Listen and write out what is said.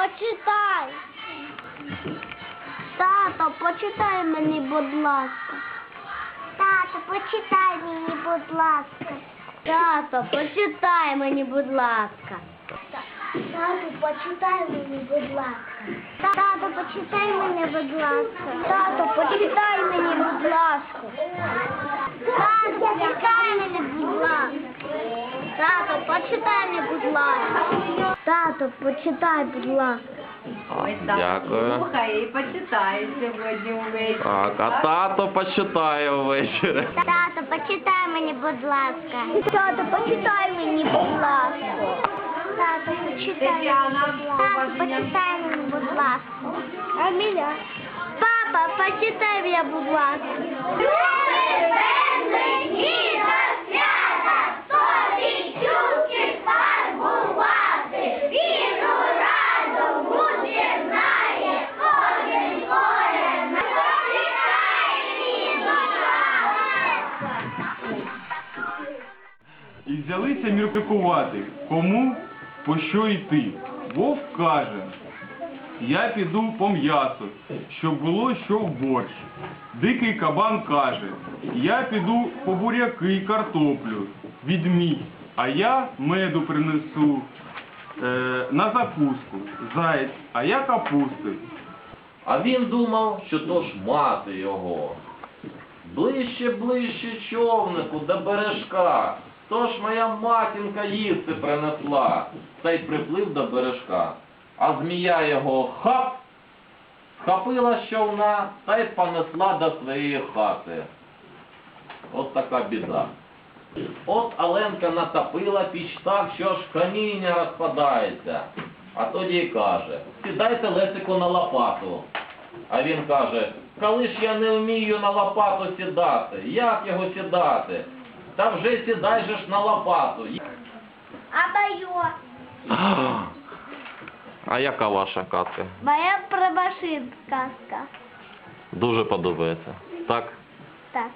почитай. Тато, почитай мені, будь ласка. Тато, почитай мені, будь ласка. Тато, почитай мені, будь ласка. Тато, почитай мені, будь ласка. Тато, почитай мене, будь ласка. Тато, почитай мені, будь ласка. Тато, почитай мене, будь ласка. Тато, почитай мене, будь ласка. Тато, почитай, будь ласка. Ось так Дякую. слухає і почитає сьогодні увечері. Так, а тато почитає ввечері. Тато, почитай мені, будь ласка. Тато, почитай мені, будь ласка. Тато, почитай мені, Тетяна, будь ласка. Тато, почитай мені, будь ласка. А мене? Папа, почитай мене, будь ласка. І взялися міркувати, кому по що йти. Вовк каже, я піду по м'ясу, щоб було що в борщ. Дикий кабан каже, я піду по буряки й картоплю, відмідь, а я меду принесу е, на закуску. Заєць, а я капусти. А він думав, що то ж мати його. Ближче, ближче човнику до бережка. То ж моя матінка їсти принесла. Та й приплив до бережка. А змія його хап, схопила з човна та й понесла до своєї хати. От така біда. От Аленка натопила піч так, що ж каміння розпадається. А тоді й каже, сідайте Лесику на лопату. А він каже, коли ж я не вмію на лопату сідати, як його сідати? Та вже сідай же ж на лопату. А моє? А яка ваша казка? Моя про машин. Дуже подобається. Так? Так.